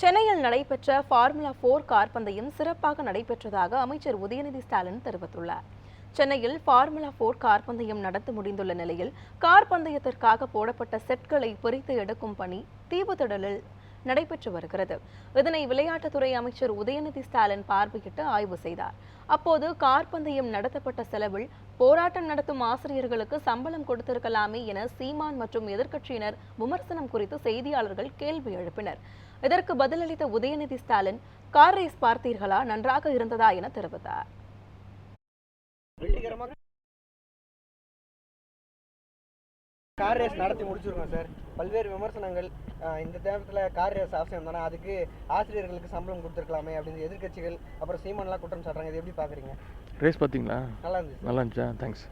சென்னையில் நடைபெற்ற ஃபார்முலா போர் கார் பந்தயம் சிறப்பாக நடைபெற்றதாக அமைச்சர் உதயநிதி ஸ்டாலின் தெரிவித்துள்ளார். சென்னையில் ஃபார்முலா போர் கார் பந்தயம் நடந்து முடிந்துள்ள நிலையில் கார் பந்தயத்திற்காக போடப்பட்ட செட்களை பிரித்து எடுக்கும் பணி தீவுத்திடலில் நடைபெற்று வருகிறது. இதனை விளையாட்டுத்துறை அமைச்சர் உதயநிதி ஸ்டாலின் பார்வையிட்டு ஆய்வு செய்தார். அப்போது கார் பந்தயம் நடத்தப்பட்ட செலவில் போராட்டம் நடத்தும் ஆசிரியர்களுக்கு சம்பளம் கொடுத்திருக்கலாமே என சீமான் மற்றும் எதிர்க்கட்சியினர் விமர்சனம் குறித்து செய்தியாளர்கள் கேள்வி எழுப்பினர். இதற்கு பதிலளித்த உதயநிதி ஸ்டாலின் கார் ரேஸ் பார்த்தீர்களா? நன்றாக இருந்ததா? என தெரிவித்தார். கார் ரேஸ் நடத்தி முடிச்சிருக்கோம் சார் பல்வேறு விமர்சனங்கள் இந்த நேரத்தில் கார் ரேஸ் அவசியம் தானே? அதுக்கு ஆசிரியர்களுக்கு சம்பளம் கொடுத்துருக்கலாமே அப்படின்னு எதிர்க்கட்சிகள் அப்புறம் சீமான்லாம் குற்றம் சாட்டுறாங்க. இது எப்படி பார்க்குறீங்க ரேஸ் பார்த்தீங்களா? நல்லா இருந்துச்சு நல்லா இருந்துச்சா? தேங்க்ஸ்